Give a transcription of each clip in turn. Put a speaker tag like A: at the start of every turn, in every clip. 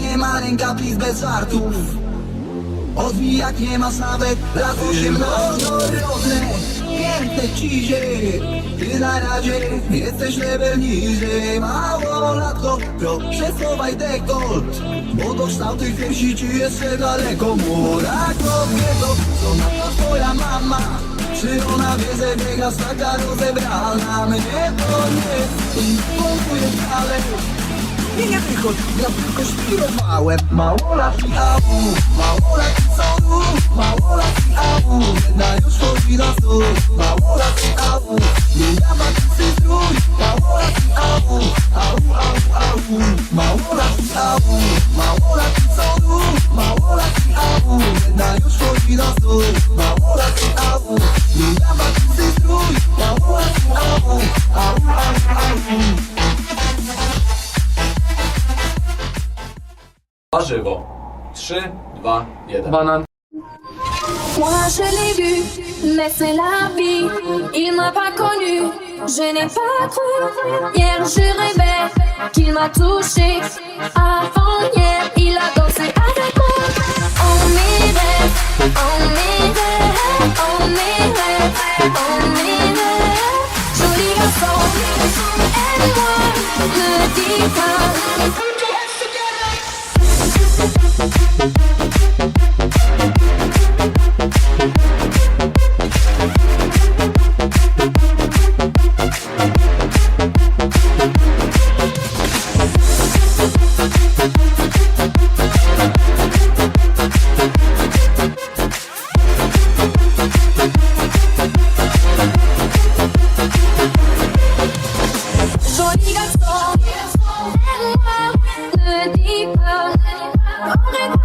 A: Nie, ma rękawic bez żartów. Odbij jak nie masz nawet lat osiemnastorodne Piękne cizie Ty na razie jesteś level niżej. Małolatko, proszę schowaj dekolt Bo do kształtych piersi ci jeszcze daleko Młoda kobieto, co na to twoja mama? Czy ona wie, że biega taka rozebrana? Mnie to nie impulsuje wcale nie, wychodź, ja tylko świrowałem Małolatki au, małolatki są Małolatki au, jedna już chodzi na stół Małolatki au, zmienia matysy strój. Małolatki au, au, au, au. Małolatki au, małolatki są Małolatki au, jedna już chodzi na stół
B: 3, 2, 1.
C: Banan.
D: Moi je l'ai vu, mais c'est la vie. Il m'a pas connu, je n'ai pas cru. Hier je rêvais qu'il m'a touché. Avant hier, il a dansé avec moi. On on m'irait, on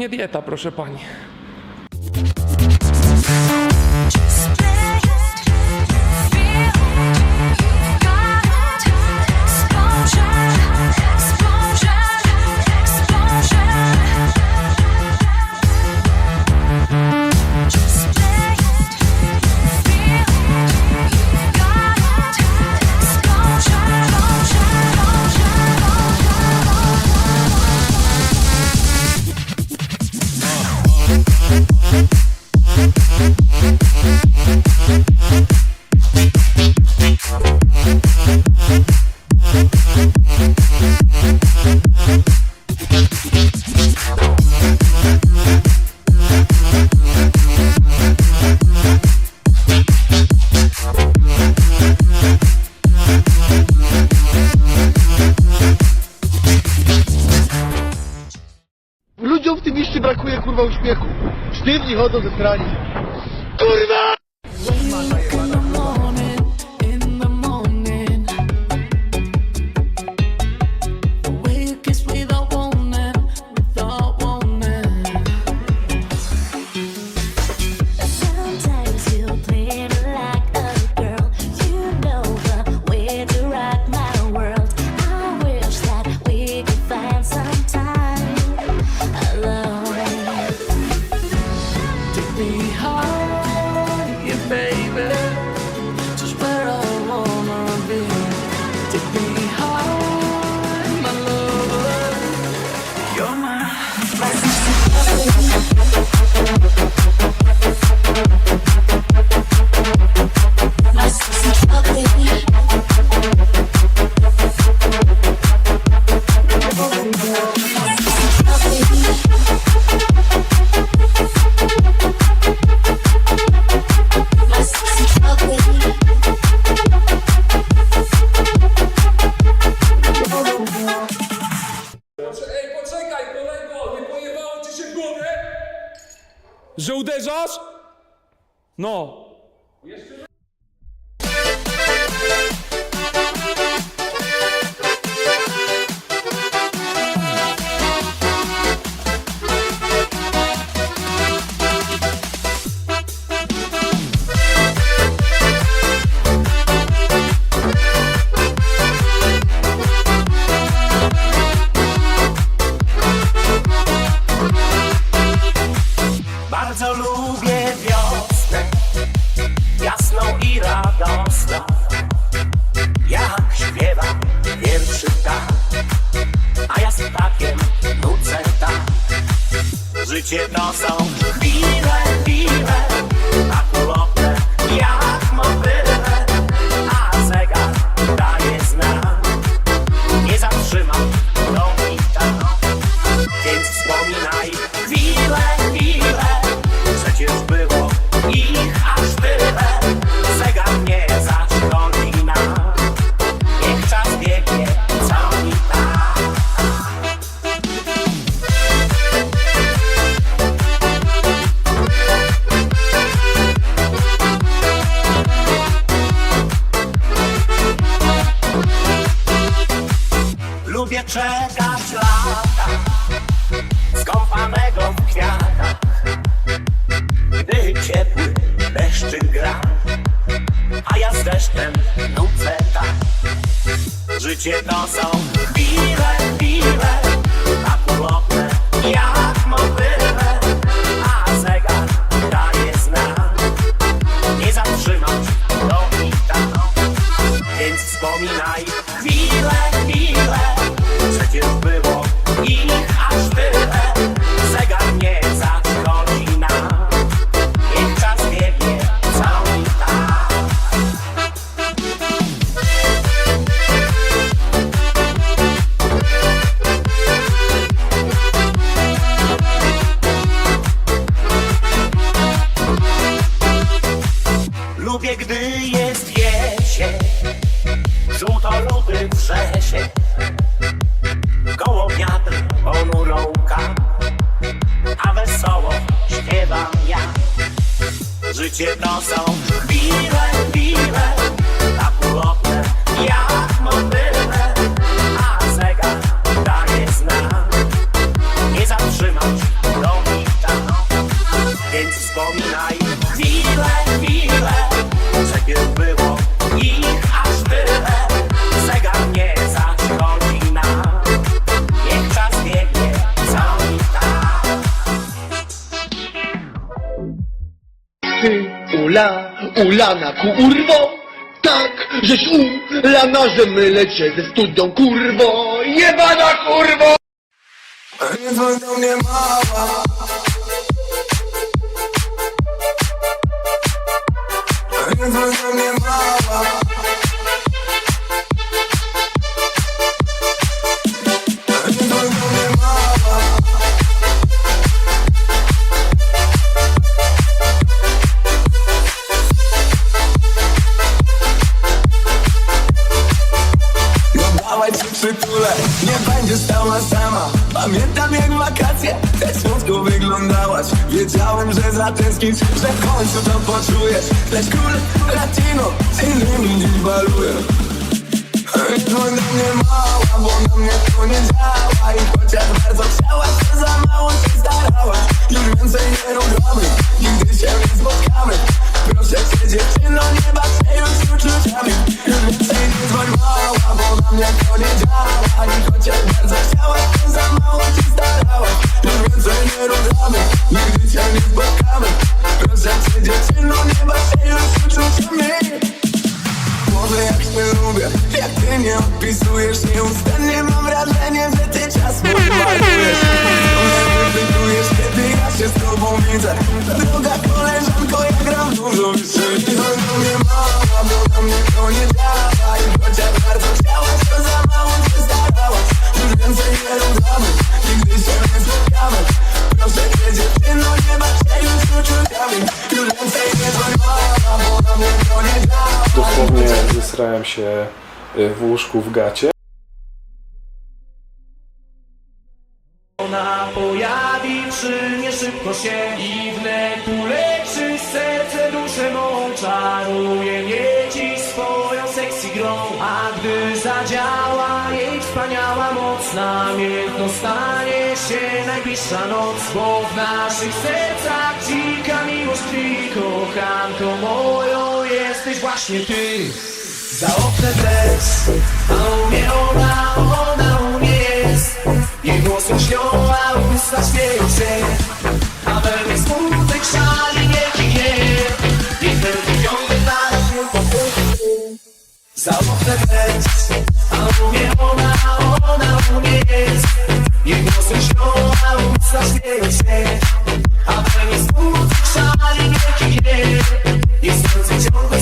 C: Głównie dieta, proszę pani.
E: Sztywni chodzą ze strani. Kurwa!
F: No,
G: lubię czekać lata Skąpanego w kwiatach. Gdy ciepły deszczyk gra A ja z deszczem nucę tak. Życie to są chwile, chwile Tak ulotne jak mobyle A zegar daje znak. Nie zatrzymasz, no i tak. Więc wspominaj
E: Ty, ula, ulana kurwo, tak, żeś ulana, że mylę cię ze studnią kurwo, jebana kurwo!
H: Nie dzwoń do mnie mała Nie do mnie mała indywidualuję Nie dzwoń do mnie mała, bo na mnie to nie działa I chociaż bardzo chciałaś, to za mało się starałaś Już więcej nie ruchamy, nigdy się nie spotkamy Proszę cię dziewczyno, nie baw się już uczuciami Już więcej nie dzwoń mała, bo na mnie to nie działa I chociaż bardzo chciałaś, to za mało się starałaś Już więcej nie ruchamy Wyspałem się
I: y, w łóżku w gacie.
G: Ona pojawi przynie szybko się i wnet uleczy serce duszę mą.
J: Czaruje mnie dziś swoją seksy grą, a gdy zadziała jej wspaniała moc, namiętno stanie się najbliższa noc, bo w naszych sercach dzika miłość tkwi, kochanko moją jesteś właśnie ty. Za oknem też, a u mnie ona, ona u mnie jest. Jej głosy śnią, a usta śmieją się A we mnie smutek szali wielki gniew I ten ciągle na się powtórzy Za oknem też, a u mnie ona, ona u mnie jest. Jej głosy śnią, a usta śmieją się A we mnie smutek szali wielki gniew I serce ciągle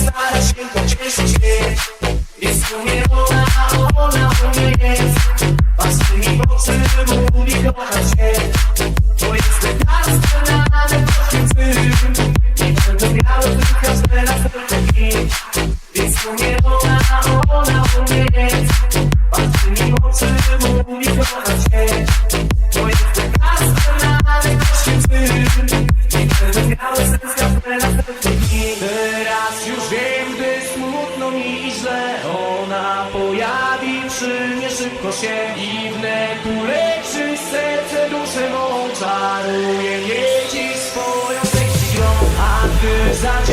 J: gdy zadziała